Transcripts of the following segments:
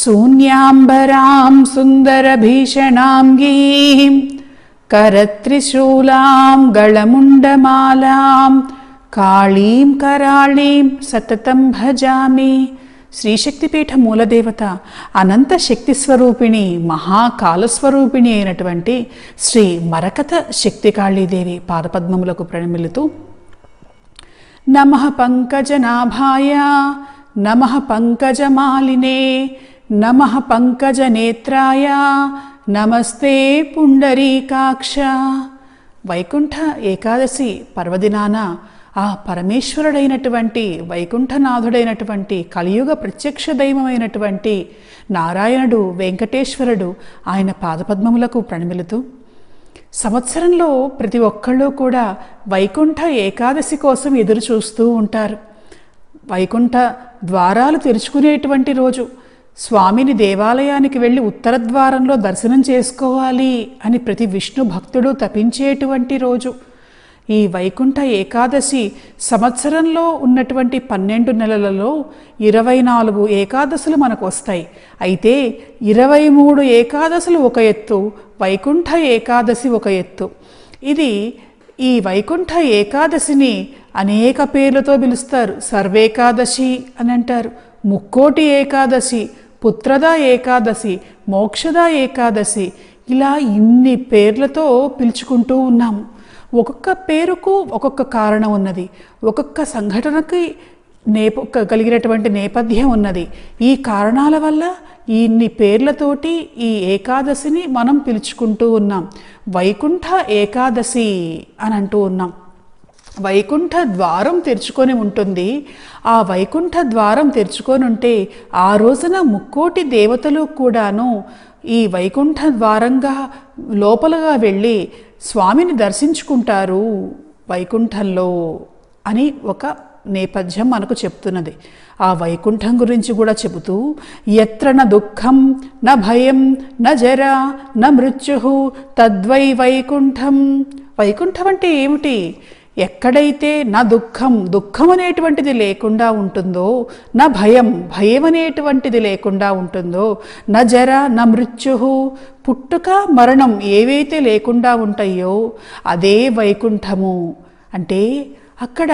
శూన్యాంబరాం సుందరభీషణాం గీం करत्रिशूलां गळमुण्डमालां కాళీం కరాళీం సతతం భజామి శ్రీశక్తిపీఠ మూలదేవత అనంత శక్తి స్వరూపిణి మహాకాలస్వరూపిణి అయినటువంటి శ్రీ మరకత శక్తి కాళీదేవి పాదపద్మములకు ప్రణమిలుతూ నమ పంకజనాభాయ నమ పంకజమాలినే నమ పంకజనేత్రాయ. నమస్తే పుండరీకాక్ష. వైకుంఠ ఏకాదశి పర్వదినాన ఆ పరమేశ్వరుడైనటువంటి వైకుంఠనాథుడైనటువంటి కలియుగ ప్రత్యక్ష దైవమైనటువంటి నారాయణుడు వెంకటేశ్వరుడు ఆయన పాదపద్మములకు ప్రణమిలుతూ సంవత్సరంలో ప్రతి ఒక్కళ్ళు కూడా వైకుంఠ ఏకాదశి కోసం ఎదురు చూస్తూ ఉంటారు. వైకుంఠ ద్వారాలు తెరుచుకునేటువంటి రోజు స్వామిని దేవాలయానికి వెళ్ళి ఉత్తర ద్వారంలో దర్శనం చేసుకోవాలి అని ప్రతి విష్ణు భక్తుడు తపించేటువంటి రోజు. ఈ వైకుంఠ ఏకాదశి సంవత్సరంలో ఉన్నటువంటి పన్నెండు నెలలలో ఇరవై నాలుగు ఏకాదశులు మనకు వస్తాయి. అయితే ఇరవై మూడు ఏకాదశులు ఒక ఎత్తు వైకుంఠ ఏకాదశి ఒక ఎత్తు. ఇది ఈ వైకుంఠ ఏకాదశిని అనేక పేర్లతో పిలుస్తారు. సర్వేకాదశి అని అంటారు. ముక్కోటి ఏకాదశి పుత్రద ఏకాదశి మోక్షద ఏకాదశి ఇలా ఇన్ని పేర్లతో పిలుచుకుంటూ ఉన్నాము ఒక్కొక్క పేరుకు ఒక్కొక్క కారణం ఉన్నది. ఒక్కొక్క సంఘటనకి నేప కలిగినటువంటి నేపథ్యం ఉన్నది. ఈ కారణాల వల్ల ఇన్ని పేర్లతోటి ఈ ఏకాదశిని మనం పిలుచుకుంటూ ఉన్నాం. వైకుంఠ ఏకాదశి అని అంటూ ఉన్నాం. వైకుంఠ ద్వారం తెరుచుకొని ఉంటుంది. ఆ వైకుంఠ ద్వారం తెరుచుకొని ఉంటే ఆ రోజున ముక్కోటి దేవతలు కూడాను ఈ వైకుంఠ ద్వారంగా లోపలగా వెళ్ళి స్వామిని దర్శించుకుంటారు వైకుంఠంలో అని ఒక నేపథ్యం మనకు చెప్తున్నది. ఆ వైకుంఠం గురించి కూడా చెబుతూ ఎత్ర న దుఃఖం న భయం న జర న మృత్యు తద్వై వైకుంఠం. వైకుంఠం అంటే ఏమిటి? ఎక్కడైతే నా దుఃఖం దుఃఖం అనేటువంటిది లేకుండా ఉంటుందో నా భయం భయం అనేటువంటిది లేకుండా ఉంటుందో నా జర నా మృత్యు పుట్టుక మరణం ఏవైతే లేకుండా ఉంటాయో అదే వైకుంఠము. అంటే అక్కడ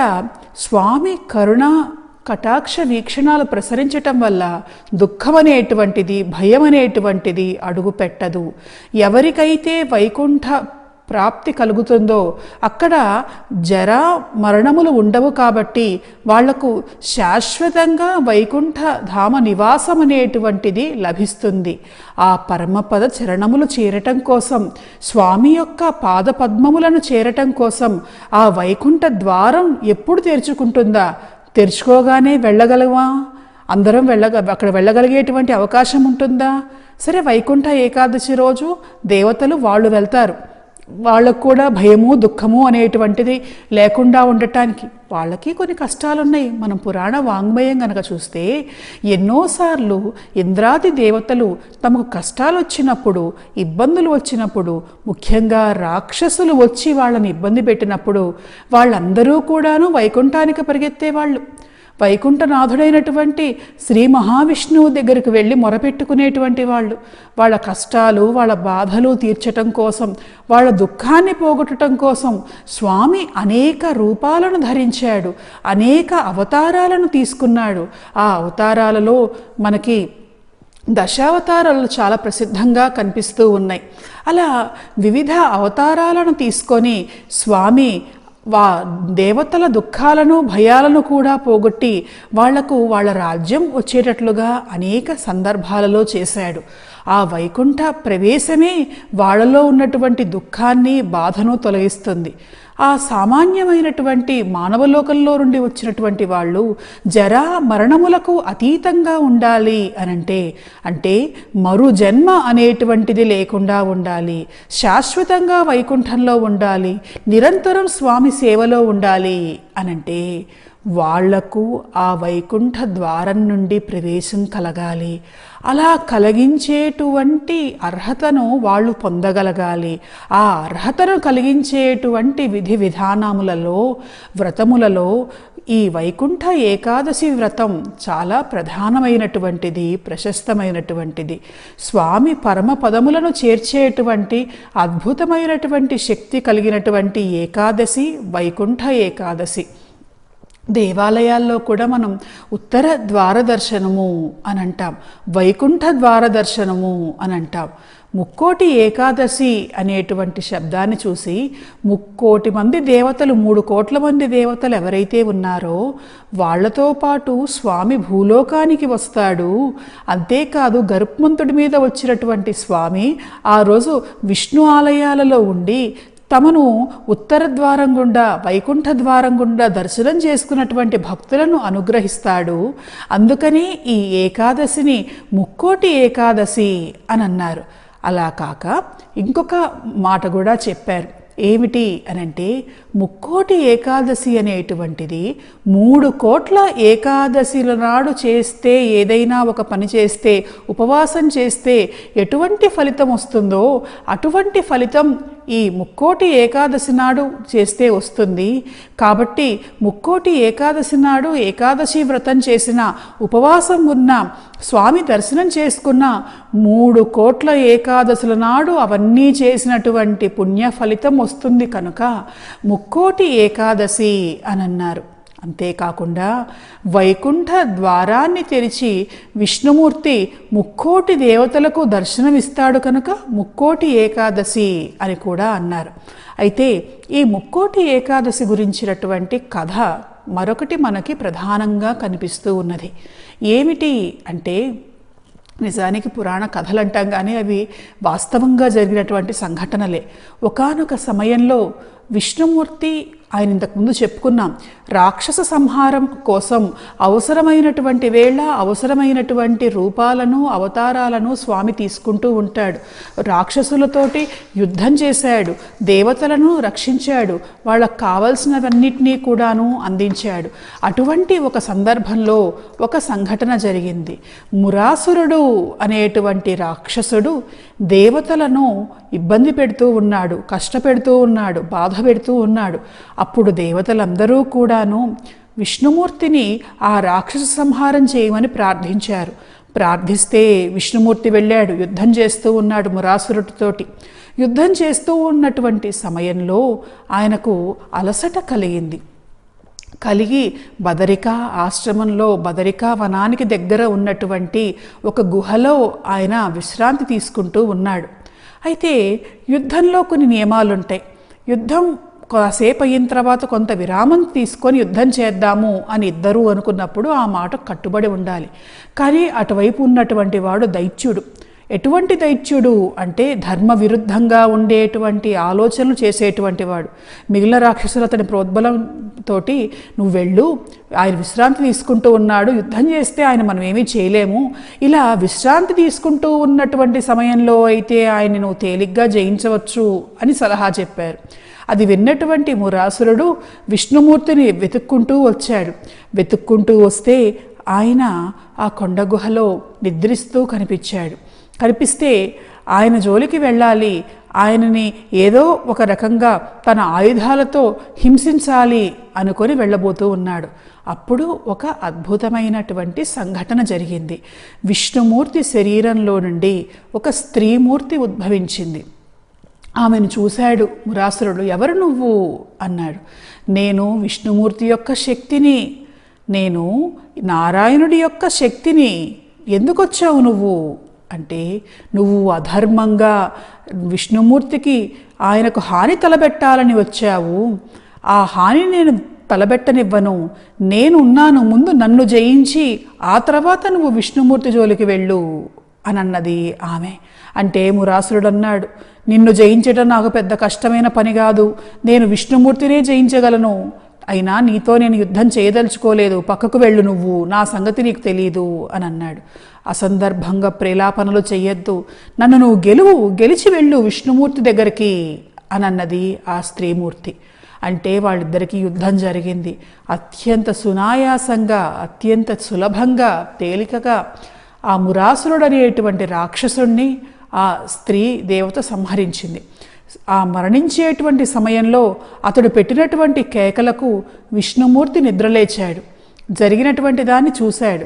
స్వామి కరుణ కటాక్ష వీక్షణాలు ప్రసరించటం వల్ల దుఃఖం అనేటువంటిది భయం అనేటువంటిది అడుగు పెట్టదు ఎవరికైతే వైకుంఠ ప్రాప్తి కలుగుతుందో అక్కడ జరా మరణములు ఉండవు కాబట్టి వాళ్ళకు శాశ్వతంగా వైకుంఠ ధామ నివాసం అనేటువంటిది లభిస్తుంది. ఆ పరమపద చరణములు చేరటం కోసం స్వామి యొక్క పాద పద్మములను చేరటం కోసం ఆ వైకుంఠ ద్వారం ఎప్పుడు తెరుచుకుంటుందా? తెరుచుకోగానే వెళ్ళగలవా? అందరం వెళ్ళగ అక్కడ వెళ్ళగలిగేటువంటి అవకాశం ఉంటుందా? సరే వైకుంఠ ఏకాదశి రోజు దేవతలు వాళ్ళు వెళ్తారు. వాళ్ళకు కూడా భయము దుఃఖము అనేటువంటిది లేకుండా ఉండటానికి వాళ్ళకి కొన్ని కష్టాలు ఉన్నాయి మనం పురాణ వాంగ్మయం కనుక చూస్తే ఎన్నోసార్లు ఇంద్రాది దేవతలు తమకు కష్టాలు వచ్చినప్పుడు ఇబ్బందులు వచ్చినప్పుడు ముఖ్యంగా రాక్షసులు వచ్చి వాళ్ళని ఇబ్బంది పెట్టినప్పుడు వాళ్ళందరూ కూడాను వైకుంఠానికి పరిగెత్తేవాళ్ళు. వైకుంఠనాథుడైనటువంటి శ్రీ మహావిష్ణువు దగ్గరికి వెళ్ళి మొరపెట్టుకునేటువంటి వాళ్ళు. వాళ్ళ కష్టాలు వాళ్ళ బాధలు తీర్చటం కోసం వాళ్ళ దుఃఖాన్ని పోగొట్టడం కోసం స్వామి అనేక రూపాలను ధరించాడు అనేక అవతారాలను తీసుకున్నాడు. ఆ అవతారాలలో మనకి దశావతారాలు చాలా ప్రసిద్ధంగా కనిపిస్తూ ఉన్నాయి. అలా వివిధ అవతారాలను తీసుకొని స్వామి వా దేవతల దుఃఖాలను భయాలను కూడా పోగొట్టి వాళ్ళకు వాళ్ళ రాజ్యం వచ్చేటట్లుగా అనేక సందర్భాలలో చేశాడు. ఆ వైకుంఠ ప్రవేశమే వాళ్ళలో ఉన్నటువంటి దుఃఖాన్ని బాధను తొలగిస్తుంది. ఆ సామాన్యమైనటువంటి మానవలోకంలో నుండి వచ్చినటువంటి వాళ్ళు జరా మరణములకు అతీతంగా ఉండాలి అనంటే అంటే మరు జన్మ అనేటువంటిది లేకుండా ఉండాలి. శాశ్వతంగా వైకుంఠంలో ఉండాలి. నిరంతరం స్వామి సేవలో ఉండాలి అనంటే వాళ్ళకు ఆ వైకుంఠ ద్వారం నుండి ప్రవేశం కలగాలి. అలా కలిగించేటువంటి అర్హతను వాళ్ళు పొందగలగాలి. ఆ అర్హతను కలిగించేటువంటి విధి విధానములలో వ్రతములలో ఈ వైకుంఠ ఏకాదశి వ్రతం చాలా ప్రధానమైనటువంటిది ప్రశస్తమైనటువంటిది. స్వామి పరమ పదములను చేర్చేటువంటి అద్భుతమైనటువంటి శక్తి కలిగినటువంటి ఏకాదశి వైకుంఠ ఏకాదశి. దేవాలయాల్లో కూడా మనం ఉత్తర ద్వార దర్శనము అని అంటాం వైకుంఠ ద్వార దర్శనము అని అంటాం. ముక్కోటి ఏకాదశి అనేటువంటి శబ్దాన్ని చూసి ముక్కోటి మంది దేవతలు మూడు కోట్ల మంది దేవతలు ఎవరైతే ఉన్నారో వాళ్ళతో పాటు స్వామి భూలోకానికి వస్తాడు. అంతేకాదు గరుత్మంతుడి మీద వచ్చినటువంటి స్వామి ఆ రోజు విష్ణు ఆలయాలలో ఉండి తమను ఉత్తర ద్వారం గుండా వైకుంఠ ద్వారం గుండా దర్శనం చేసుకున్నటువంటి భక్తులను అనుగ్రహిస్తాడు. అందుకని ఈ ఏకాదశిని ముక్కోటి ఏకాదశి అని అన్నారు. అలా కాక ఇంకొక మాట కూడా చెప్పారు. ఏమిటి అనంటే ముక్కోటి ఏకాదశి అనేటువంటిది మూడు కోట్ల ఏకాదశిల నాడు చేస్తే ఏదైనా ఒక పని చేస్తే ఉపవాసం చేస్తే ఎటువంటి ఫలితం వస్తుందో అటువంటి ఫలితం ఈ ముక్కోటి ఏకాదశి నాడు చేస్తే వస్తుంది. కాబట్టి ముక్కోటి ఏకాదశి నాడు ఏకాదశి వ్రతం చేసిన ఉపవాసం ఉన్న స్వామి దర్శనం చేసుకున్న మూడు కోట్ల ఏకాదశుల నాడు అవన్నీ చేసినటువంటి పుణ్య ఫలితం వస్తుంది కనుక ముక్కోటి ఏకాదశి అని అన్నారు. అంతేకాకుండా వైకుంఠ ద్వారాన్ని తెరిచి విష్ణుమూర్తి ముక్కోటి దేవతలకు దర్శనమిస్తాడు కనుక ముక్కోటి ఏకాదశి అని కూడా అన్నారు. అయితే ఈ ముక్కోటి ఏకాదశి గురించినటువంటి కథ మరొకటి మనకి ప్రధానంగా కనిపిస్తూ ఉన్నది. ఏమిటి అంటే నిజానికి పురాణ కథలు అంటాం కానీ అవి వాస్తవంగా జరిగినటువంటి సంఘటనలే. ఒకానొక సమయంలో విష్ణుమూర్తి ఆయన ఇంతకుముందు చెప్పుకున్నాం. రాక్షస సంహారం కోసం అవసరమైనటువంటి వేళ అవసరమైనటువంటి రూపాలను అవతారాలను స్వామి తీసుకుంటూ ఉంటాడు. రాక్షసులతోటి యుద్ధం చేశాడు. దేవతలను రక్షించాడు. వాళ్ళకు కావలసినవన్నిటినీ కూడాను అందించాడు. అటువంటి ఒక సందర్భంలో ఒక సంఘటన జరిగింది. మురాసురుడు అనేటువంటి రాక్షసుడు దేవతలను ఇబ్బంది పెడుతూ ఉన్నాడు కష్టపెడుతూ ఉన్నాడు బాధ పెడుతూ ఉన్నాడు. అప్పుడు దేవతలందరూ కూడాను విష్ణుమూర్తిని ఆ రాక్షస సంహారం చేయమని ప్రార్థించారు. ప్రార్థిస్తే విష్ణుమూర్తి వెళ్ళాడు యుద్ధం చేస్తూ ఉన్నాడు మురాసురుడితోటి. యుద్ధం చేస్తూ ఉన్నటువంటి సమయంలో ఆయనకు అలసట కలిగింది. కలిగి బదరికా ఆశ్రమంలో బదరికా వనానికి దగ్గర ఉన్నటువంటి ఒక గుహలో ఆయన విశ్రాంతి తీసుకుంటూ ఉన్నాడు. అయితే యుద్ధంలో కొన్ని నియమాలుంటాయి. యుద్ధం కాసేపు అయిన తర్వాత కొంత విరామం తీసుకొని యుద్ధం చేద్దాము అని ఇద్దరూ అనుకున్నప్పుడు ఆ మాట కట్టుబడి ఉండాలి. కానీ అటువైపు ఉన్నటువంటి వాడు దైత్యుడు. ఎటువంటి దైత్యుడు అంటే ధర్మ విరుద్ధంగా ఉండేటువంటి ఆలోచనలు చేసేటువంటి వాడు. మిగిలిన రాక్షసులు అతని ప్రోద్బలంతో నువ్వు వెళ్ళు ఆయన విశ్రాంతి తీసుకుంటూ ఉన్నాడు యుద్ధం చేస్తే ఆయన మనం ఏమీ చేయలేము. ఇలా విశ్రాంతి తీసుకుంటూ ఉన్నటువంటి సమయంలో అయితే ఆయన నువ్వు తేలిగ్గా జయించవచ్చు అని సలహా చెప్పారు. అది విన్నటువంటి మురాసురుడు విష్ణుమూర్తిని వెతుక్కుంటూ వచ్చాడు. వెతుక్కుంటూ వస్తే ఆయన ఆ కొండ గుహలో నిద్రిస్తూ కనిపించాడు. కనిపిస్తే ఆయన జోలికి వెళ్ళాలి. ఆయనని ఏదో ఒక రకంగా తన ఆయుధాలతో హింసించాలి అనుకొని వెళ్ళబోతూ ఉన్నాడు. అప్పుడు ఒక అద్భుతమైనటువంటి సంఘటన జరిగింది. విష్ణుమూర్తి శరీరంలో నుండి ఒక స్త్రీమూర్తి ఉద్భవించింది. ఆమెను చూశాడు. మురాసురుడు ఎవరు నువ్వు? అన్నాడు. నేను విష్ణుమూర్తి యొక్క శక్తిని నేను నారాయణుడి యొక్క శక్తిని. ఎందుకొచ్చావు నువ్వు? అంటే నువ్వు అధర్మంగా విష్ణుమూర్తికి ఆయనకు హాని తలబెట్టాలని వచ్చావు. ఆ హాని నేను తలబెట్టనివ్వను. నేను ఉన్నాను ముందు నన్ను జయించి ఆ తర్వాత నువ్వు విష్ణుమూర్తి జోలికి వెళ్ళు అని అన్నది ఆమె. అంటే మురాసురుడు అన్నాడు నిన్ను జయించడం నాకు పెద్ద కష్టమైన పని కాదు. నేను విష్ణుమూర్తినే జయించగలను. అయినా నీతో నేను యుద్ధం చేయదలుచుకోలేదు. పక్కకు వెళ్ళు నువ్వు. నా సంగతి నీకు తెలియదు అని అన్నాడు అసందర్భంగా ప్రేలాపనలు చెయ్యొద్దు. నన్ను నువ్వు గెలువు గెలిచి వెళ్ళు విష్ణుమూర్తి దగ్గరికి అని అన్నది ఆ స్త్రీమూర్తి. అంటే వాళ్ళిద్దరికీ యుద్ధం జరిగింది. అత్యంత సునాయాసంగా అత్యంత సులభంగా తేలికగా ఆ మురాసురుడు అనేటువంటి రాక్షసుణ్ణి ఆ స్త్రీ దేవత సంహరించింది. ఆ మరణించేటువంటి సమయంలో అతడు పెట్టినటువంటి కేకలకు విష్ణుమూర్తి నిద్రలేచాడు. జరిగినటువంటి దాన్ని చూశాడు.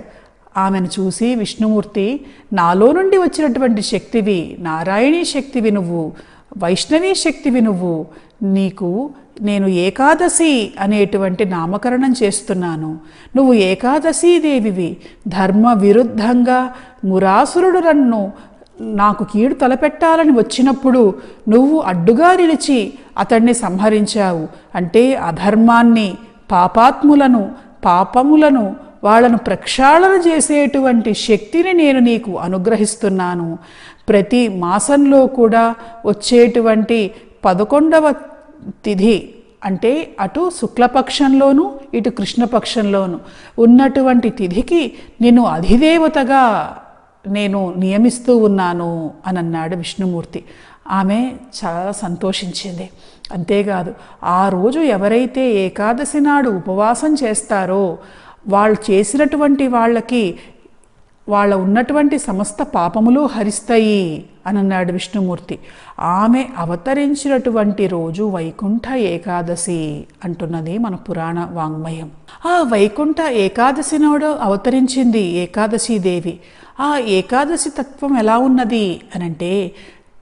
ఆమెను చూసి విష్ణుమూర్తి నాలో నుండి వచ్చినటువంటి శక్తివి నారాయణీ శక్తివి నువ్వు వైష్ణవీ శక్తివి నువ్వు నీకు నేను ఏకాదశి అనేటువంటి నామకరణం చేస్తున్నాను. నువ్వు ఏకాదశీ దేవివి ధర్మ విరుద్ధంగా మురాసురుడు నన్ను నాకు కీడు తలపెట్టాలని వచ్చినప్పుడు నువ్వు అడ్డుగా నిలిచి అతన్ని సంహరించావు. అంటే అధర్మాన్ని పాపాత్ములను పాపములను వాళ్ళను ప్రక్షాళన చేసేటువంటి శక్తిని నేను నీకు అనుగ్రహిస్తున్నాను. ప్రతి మాసంలో కూడా వచ్చేటువంటి పదకొండవ తిథి అంటే అటు శుక్లపక్షంలోను ఇటు కృష్ణపక్షంలోను ఉన్నటువంటి తిథికి నిన్ను అధిదేవతగా నేను నియమిస్తూ ఉన్నాను అని అన్నాడు విష్ణుమూర్తి. ఆమె చాలా సంతోషించింది. అంతేకాదు ఆ రోజు ఎవరైతే ఏకాదశి నాడు ఉపవాసం చేస్తారో వాళ్ళు చేసినటువంటి వాళ్ళకి వాళ్ళ ఉన్నటువంటి సమస్త పాపములు హరిస్తాయి అని అన్నాడు విష్ణుమూర్తి. ఆమె అవతరించినటువంటి రోజు వైకుంఠ ఏకాదశి అంటున్నది మన పురాణ వాంగ్మయం. ఆ వైకుంఠ ఏకాదశి నాడు అవతరించింది ఏకాదశి దేవి. ఆ ఏకాదశి తత్వం ఎలా ఉన్నది అనంటే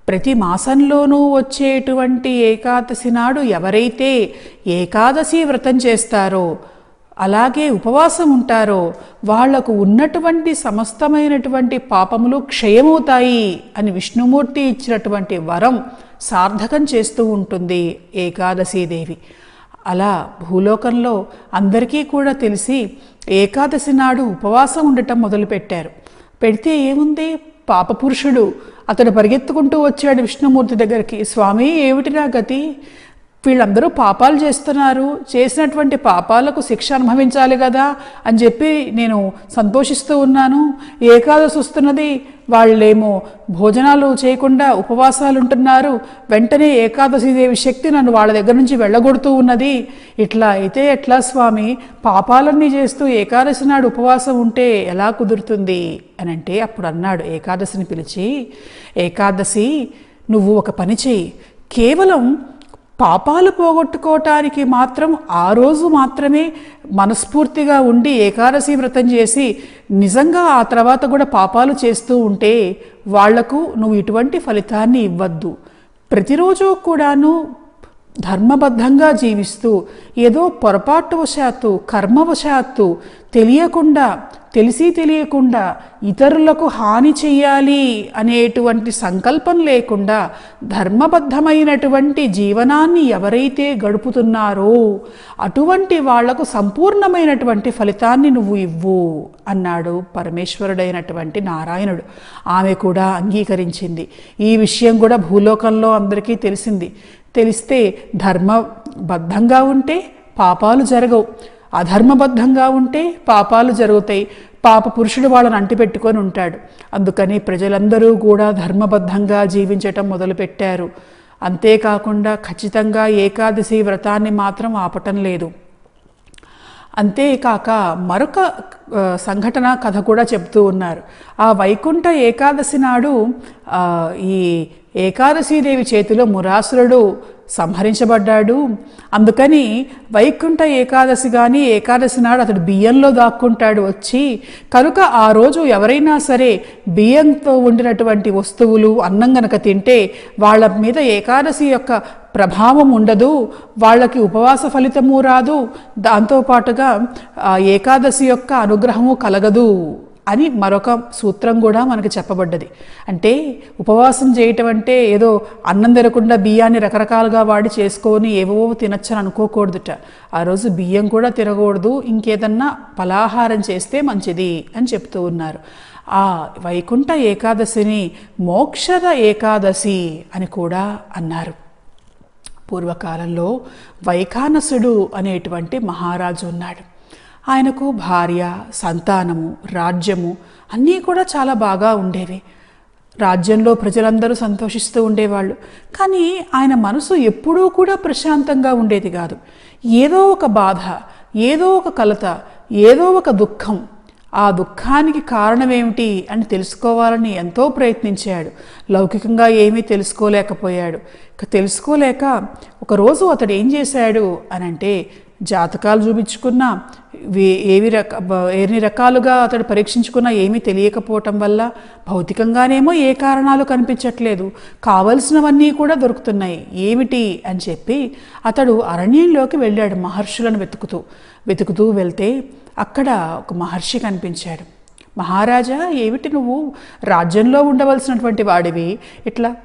ప్రతి మాసంలోనూ వచ్చేటువంటి ఏకాదశి నాడు ఎవరైతే ఏకాదశి వ్రతం చేస్తారో అలాగే ఉపవాసం ఉంటారో వాళ్ళకు ఉన్నటువంటి సమస్తమైనటువంటి పాపములు క్షయమవుతాయి అని విష్ణుమూర్తి ఇచ్చినటువంటి వరం సార్థకం చేస్తూ ఉంటుంది ఏకాదశీదేవి అలా భూలోకంలో అందరికీ కూడా తెలిసి ఏకాదశి నాడు ఉపవాసం ఉండటం మొదలుపెట్టారు. పెడితే ఏముంది? పాపపురుషుడు అతడు పరిగెత్తుకుంటూ వచ్చాడు విష్ణుమూర్తి దగ్గరికి. స్వామి ఏమిటి నా గతి? వీళ్ళందరూ పాపాలు చేస్తున్నారు. చేసినటువంటి పాపాలకు శిక్ష అనుభవించాలి కదా అని చెప్పి నేను సంతోషిస్తూ ఉన్నాను. ఏకాదశి వస్తున్నది. వాళ్ళేమో భోజనాలు చేయకుండా ఉపవాసాలు ఉంటున్నారు వెంటనే ఏకాదశి దేవి శక్తి నన్ను వాళ్ళ దగ్గర నుంచి వెళ్ళగొడుతూ ఉన్నది. ఇట్లా అయితే ఎట్లా స్వామి? పాపాలన్నీ చేస్తూ ఏకాదశి నాడు ఉపవాసం ఉంటే ఎలా కుదురుతుంది? అని అంటే అప్పుడు అన్నాడు ఏకాదశిని పిలిచి ఏకాదశి నువ్వు ఒక పని చేయి కేవలం పాపాలు పోగొట్టుకోవటానికి మాత్రం ఆ రోజు మాత్రమే మనస్ఫూర్తిగా ఉండి ఏకాదశి వ్రతం చేసి నిజంగా ఆ తర్వాత కూడా పాపాలు చేస్తూ ఉంటే వాళ్ళకు నువ్వు ఇటువంటి ఫలితాన్ని ఇవ్వద్దు. ప్రతిరోజు కూడాను ధర్మబద్ధంగా జీవిస్తూ ఏదో పొరపాటువశాత్తు కర్మవశాత్తు తెలియకుండా తెలిసి తెలియకుండా ఇతరులకు హాని చెయ్యాలి అనేటువంటి సంకల్పం లేకుండా ధర్మబద్ధమైనటువంటి జీవనాన్ని ఎవరైతే గడుపుతున్నారో అటువంటి వాళ్ళకు సంపూర్ణమైనటువంటి ఫలితాన్ని నువ్వు ఇవ్వు అన్నాడు పరమేశ్వరుడైనటువంటి నారాయణుడు. ఆమె కూడా అంగీకరించింది. ఈ విషయం కూడా భూలోకంలో అందరికీ తెలిసింది. తెలిస్తే ధర్మబద్ధంగా ఉంటే పాపాలు జరగవు. అధర్మబద్ధంగా ఉంటే పాపాలు జరుగుతాయి. పాప పురుషుడు వాళ్ళని అంటిపెట్టుకొని ఉంటాడు. అందుకని ప్రజలందరూ కూడా ధర్మబద్ధంగా జీవించటం మొదలుపెట్టారు. అంతేకాకుండా ఖచ్చితంగా ఏకాదశి వ్రతాన్ని మాత్రం ఆపటం లేదు. అంతేకాక మరొక సంఘటన కథ కూడా చెప్తూ ఉన్నారు. ఆ వైకుంఠ ఏకాదశి నాడు ఈ ఏకాదశీదేవి చేతిలో మురాసురుడు సంహరించబడ్డాడు. అందుకని వైకుంఠ ఏకాదశి కానీ ఏకాదశి నాడు అతడు బియ్యంలో దాక్కుంటాడు వచ్చి. కనుక ఆ రోజు ఎవరైనా సరే బియ్యంతో ఉండినటువంటి వస్తువులు అన్నం గనక తింటే వాళ్ళ మీద ఏకాదశి యొక్క ప్రభావం ఉండదు. వాళ్ళకి ఉపవాస ఫలితము రాదు. దాంతోపాటుగా ఏకాదశి యొక్క అనుగ్రహము కలగదు. అని మరొక సూత్రం కూడా మనకు చెప్పబడ్డది. అంటే ఉపవాసం చేయటం అంటే ఏదో అన్నం తినకుండా బియ్యాన్ని రకరకాలుగా వాడి చేసుకొని ఏవో తినచ్చని అనుకోకూడదుట. ఆ రోజు బియ్యం కూడా తినకూడదు ఇంకేదన్నా పలాహారం చేస్తే మంచిది అని చెప్తూ ఉన్నారు. ఆ వైకుంఠ ఏకాదశిని మోక్షద ఏకాదశి అని కూడా అన్నారు. పూర్వకాలంలో వైఖానసుడు అనేటువంటి మహారాజు ఉన్నాడు. ఆయనకు భార్య సంతానము రాజ్యము అన్నీ కూడా చాలా బాగా ఉండేవి. రాజ్యంలో ప్రజలందరూ సంతోషిస్తూ ఉండేవాళ్ళు. కానీ ఆయన మనసు ఎప్పుడూ కూడా ప్రశాంతంగా ఉండేది కాదు. ఏదో ఒక బాధ ఏదో ఒక కలత ఏదో ఒక దుఃఖం ఆ దుఃఖానికి కారణమేమిటి అని తెలుసుకోవాలని ఎంతో ప్రయత్నించాడు. లౌకికంగా ఏమీ తెలుసుకోలేకపోయాడు. ఇక తెలుసుకోలేక ఒకరోజు అతడు ఏం చేశాడు అని అంటే జాతకాలు చూపించుకున్నా వే- ఏవి రక ఎన్ని రకాలుగా అతడు పరీక్షించుకున్నా ఏమీ తెలియకపోవటం వల్ల భౌతికంగానేమో ఏ కారణాలు కనిపించట్లేదు. కావలసినవన్నీ కూడా దొరుకుతున్నాయి. ఏమిటి అని చెప్పి అతడు అరణ్యంలోకి వెళ్ళాడు మహర్షులను వెతుకుతూ. వెతుకుతూ వెళ్తే అక్కడ ఒక మహర్షి కనిపించాడు. మహారాజా ఏమిటి నువ్వు? రాజ్యంలో ఉండవలసినటువంటి వాడివి. ఇట్లా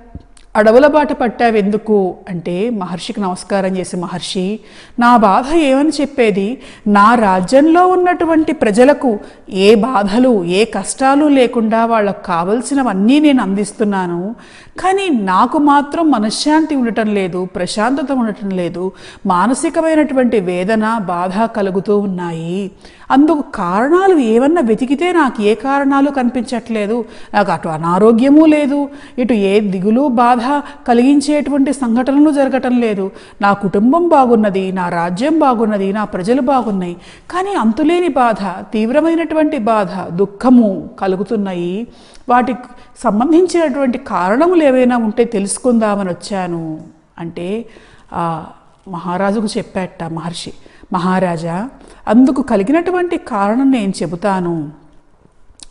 అడవుల బాట పట్టావెందుకు? అంటే మహర్షికి నమస్కారం చేసి మహర్షి నా బాధ ఏమని చెప్పేది? నా రాజ్యంలో ఉన్నటువంటి ప్రజలకు ఏ బాధలు ఏ కష్టాలు లేకుండా వాళ్ళకు కావలసినవన్నీ నేను అందిస్తున్నాను. కానీ నాకు మాత్రం మనశ్శాంతి ఉండటం లేదు ప్రశాంతత ఉండటం లేదు మానసికమైనటువంటి వేదన బాధ కలుగుతూ ఉన్నాయి. అందుకు కారణాలు ఏమన్నా వెతికితే నాకు ఏ కారణాలు కనిపించట్లేదు. నాకు అటు అనారోగ్యము లేదు ఇటు ఏ దిగులు బాధ కలిగించేటువంటి సంఘటనలు జరగటం లేదు. నా కుటుంబం బాగున్నది నా రాజ్యం బాగున్నది నా ప్రజలు బాగున్నాయి. కానీ అంతులేని బాధ తీవ్రమైనటువంటి బాధ దుఃఖము కలుగుతున్నాయి. వాటికి సంబంధించినటువంటి కారణములు ఏవైనా ఉంటే తెలుసుకుందామని వచ్చాను. అంటే ఆ మహారాజుకు చెప్పాట మహర్షి మహారాజా అందుకు కలిగినటువంటి కారణం నేను చెబుతాను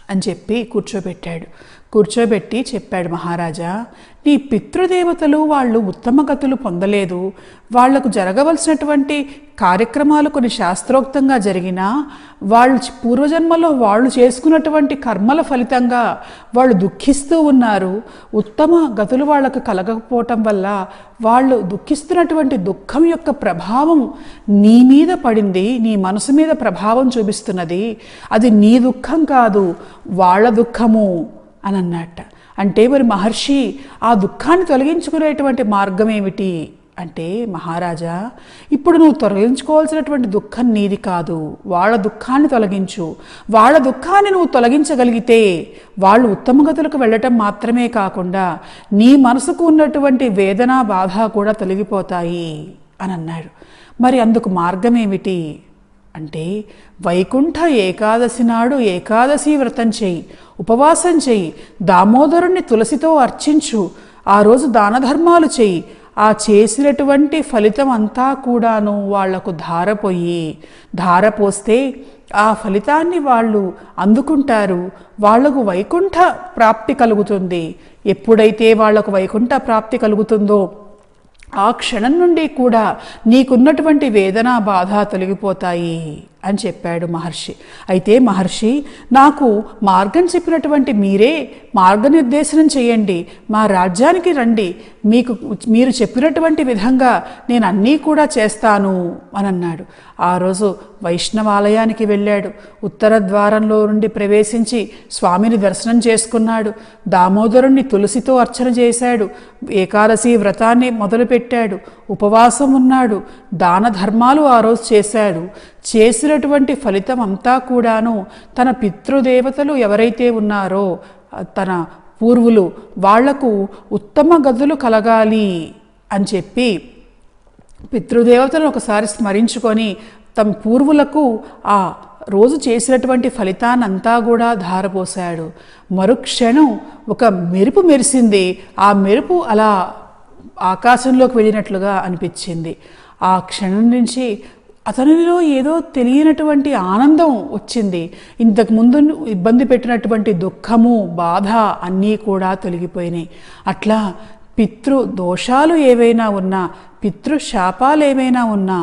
అని చెప్పి కూర్చోబెట్టాడు. కూర్చోబెట్టి చెప్పాడు మహారాజా నీ పితృదేవతలు వాళ్ళు ఉత్తమ గతులు పొందలేదు. వాళ్ళకు జరగవలసినటువంటి కార్యక్రమాలు కొన్ని శాస్త్రోక్తంగా జరిగినా వాళ్ళు పూర్వజన్మలో వాళ్ళు చేసుకున్నటువంటి కర్మల ఫలితంగా వాళ్ళు దుఃఖిస్తూ ఉన్నారు. ఉత్తమ గతులు వాళ్ళకు కలగకపోవటం వల్ల వాళ్ళు దుఃఖిస్తున్నటువంటి దుఃఖం యొక్క ప్రభావం నీ మీద పడింది నీ మనసు మీద ప్రభావం చూపిస్తున్నది. అది నీ దుఃఖం కాదు వాళ్ళ దుఃఖము. అని అన్నట్ట అంటే మరి మహర్షి ఆ దుఃఖాన్ని తొలగించుకునేటువంటి మార్గం ఏమిటి అంటే మహారాజా ఇప్పుడు నువ్వు తొలగించుకోవాల్సినటువంటి దుఃఖం నీది కాదు. వాళ్ళ దుఃఖాన్ని తొలగించు. వాళ్ళ దుఃఖాన్ని నువ్వు తొలగించగలిగితే వాళ్ళు ఉత్తమ గతులకు వెళ్ళటం మాత్రమే కాకుండా నీ మనసుకు ఉన్నటువంటి వేదన బాధ కూడా తొలగిపోతాయి అని అన్నాడు మరి అందుకు మార్గం ఏమిటి అంటే వైకుంఠ ఏకాదశి నాడు ఏకాదశి వ్రతం చేయి ఉపవాసం చేయి దామోదరుణ్ణి తులసితో అర్చించు ఆ రోజు దానధర్మాలు చేయి ఆ చేసినటువంటి ఫలితం అంతా కూడాను వాళ్ళకు ధారపోయి ధారపోస్తే ఆ ఫలితాన్ని వాళ్ళు అందుకుంటారు. వాళ్ళకు వైకుంఠ ప్రాప్తి కలుగుతుంది. ఎప్పుడైతే వాళ్ళకు వైకుంఠ ప్రాప్తి కలుగుతుందో ఆ క్షణం నుండి కూడా నీకున్నటువంటి వేదన బాధ తొలగిపోతాయి అని చెప్పాడు మహర్షి. అయితే మహర్షి నాకు మార్గం చెప్పినటువంటి మీరే మార్గనిర్దేశనం చేయండి. మా రాజ్యానికి రండి. మీకు మీరు చెప్పినటువంటి విధంగా నేను అన్నీ కూడా చేస్తాను అని అన్నాడు. ఆ రోజు వైష్ణవాలయానికి వెళ్ళాడు. ఉత్తర ద్వారంలో నుండి ప్రవేశించి స్వామిని దర్శనం చేసుకున్నాడు. దామోదరుణ్ణి తులసితో అర్చన చేశాడు. ఏకాదశి వ్రతాన్ని మొదలుపెట్టాడు. ఉపవాసం ఉన్నాడు. దాన ధర్మాలు ఆ రోజు చేశాడు. చేసినటువంటి ఫలితం అంతా కూడాను తన పితృదేవతలు ఎవరైతే ఉన్నారో తన పూర్వులు వాళ్ళకు ఉత్తమ గదులు కలగాలి అని చెప్పి పితృదేవతలను ఒకసారి స్మరించుకొని తమ పూర్వులకు ఆ రోజు చేసినటువంటి ఫలితానంతా కూడా ధారపోశాడు. మరుక్షణం ఒక మెరుపు మెరిసింది. ఆ మెరుపు అలా ఆకాశంలోకి వెళ్ళినట్లుగా అనిపించింది. ఆ క్షణం నుంచి అతనిలో ఏదో తెలియనటువంటి ఆనందం వచ్చింది. ఇంతకు ముందు ఇబ్బంది పెట్టినటువంటి దుఃఖము బాధ అన్నీ కూడా తొలగిపోయినాయి. అట్లా పితృ దోషాలు ఏవైనా ఉన్నా పితృశాపాలేమైనా ఏవైనా ఉన్నా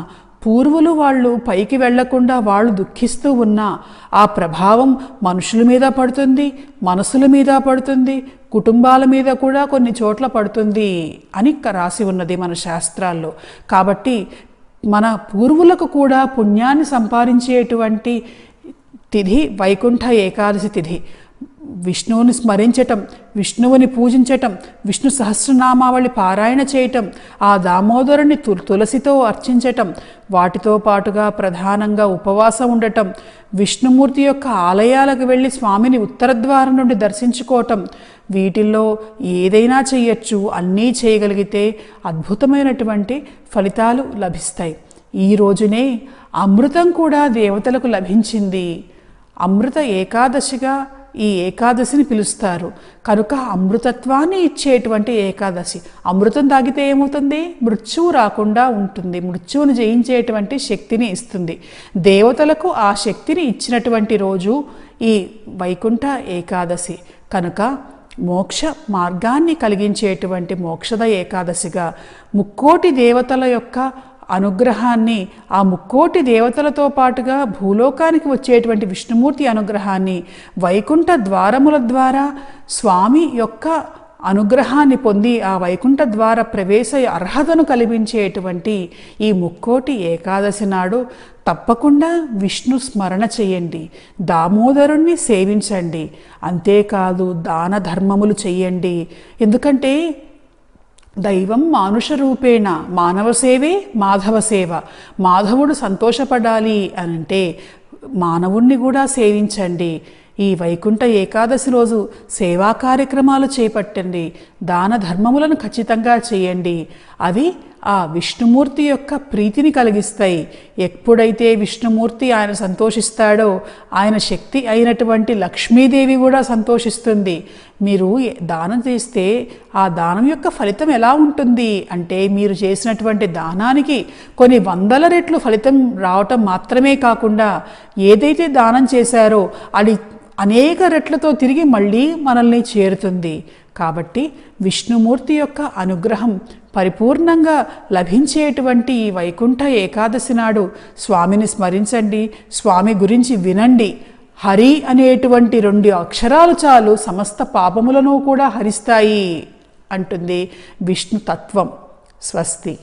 పూర్వులు వాళ్ళు పైకి వెళ్ళకుండా వాళ్ళు దుఃఖిస్తూ ఉన్నా ఆ ప్రభావం మనుషుల మీద పడుతుంది మనసుల మీద పడుతుంది కుటుంబాల మీద కూడా కొన్ని చోట్ల పడుతుంది అని రాసి ఉన్నది మన శాస్త్రాల్లో. కాబట్టి మన పూర్వులకు కూడా పుణ్యాన్ని సంపాదించేటువంటి తిథి వైకుంఠ ఏకాదశి తిథి. విష్ణువుని స్మరించటం విష్ణువుని పూజించటం విష్ణు సహస్రనామావళి పారాయణ చేయటం ఆ దామోదరుని తు తులసితో అర్చించటం వాటితో పాటుగా ప్రధానంగా ఉపవాసం ఉండటం విష్ణుమూర్తి యొక్క ఆలయాలకు వెళ్ళి స్వామిని ఉత్తరద్వారం నుండి దర్శించుకోవటం వీటిల్లో ఏదైనా చేయొచ్చు అన్నీ చేయగలిగితే అద్భుతమైనటువంటి ఫలితాలు లభిస్తాయి. ఈ రోజునే అమృతం కూడా దేవతలకు లభించింది. అమృత ఏకాదశిగా ఈ ఏకాదశిని పిలుస్తారు. కనుక అమృతత్వాన్ని ఇచ్చేటువంటి ఏకాదశి. అమృతం తాగితే ఏమవుతుంది? మృత్యువు రాకుండా ఉంటుంది. మృత్యువును జయించేటువంటి శక్తిని ఇస్తుంది. దేవతలకు ఆ శక్తిని ఇచ్చినటువంటి రోజు ఈ వైకుంఠ ఏకాదశి. కనుక మోక్ష మార్గాన్ని కలిగించేటువంటి మోక్షద ఏకాదశిగా ముక్కోటి దేవతల యొక్క అనుగ్రహాన్ని ఆ ముక్కోటి దేవతలతో పాటుగా భూలోకానికి వచ్చేటువంటి విష్ణుమూర్తి అనుగ్రహాన్ని వైకుంఠ ద్వారముల ద్వారా స్వామి యొక్క అనుగ్రహాన్ని పొంది ఆ వైకుంఠ ద్వార ప్రవేశ అర్హతను కల్పించేటువంటి ఈ ముక్కోటి ఏకాదశి నాడు తప్పకుండా విష్ణు స్మరణ చేయండి. దామోదరుణ్ణి సేవించండి. అంతేకాదు దాన ధర్మములు చేయండి. ఎందుకంటే దైవం మానుష రూపేణ మానవ సేవే మాధవ సేవ మాధవుడు సంతోషపడాలి అనంటే మానవుణ్ణి కూడా సేవించండి. ఈ వైకుంఠ ఏకాదశి రోజు సేవా కార్యక్రమాలు చేపట్టండి. దాన ధర్మములను ఖచ్చితంగా చేయండి. అది ఆ విష్ణుమూర్తి యొక్క ప్రీతిని కలిగిస్తాయి. ఎప్పుడైతే విష్ణుమూర్తి ఆయన సంతోషిస్తాడో ఆయన శక్తి అయినటువంటి లక్ష్మీదేవి కూడా సంతోషిస్తుంది. మీరు దానం చేస్తే ఆ దానం యొక్క ఫలితం ఎలా ఉంటుంది? అంటే మీరు చేసినటువంటి దానానికి కొన్ని వందల రెట్లు ఫలితం రావటం మాత్రమే కాకుండా ఏదైతే దానం చేశారో అది అనేక రెట్లతో తిరిగి మళ్ళీ మనల్ని చేరుతుంది. కాబట్టి విష్ణుమూర్తి యొక్క అనుగ్రహం పరిపూర్ణంగా లభించేటువంటి ఈ వైకుంఠ ఏకాదశి నాడు స్వామిని స్మరించండి స్వామి గురించి వినండి. హరి అనేటువంటి రెండు అక్షరాలు చాలు సమస్త పాపములను కూడా హరిస్తాయి అంటుంది విష్ణు తత్వం స్వస్తి.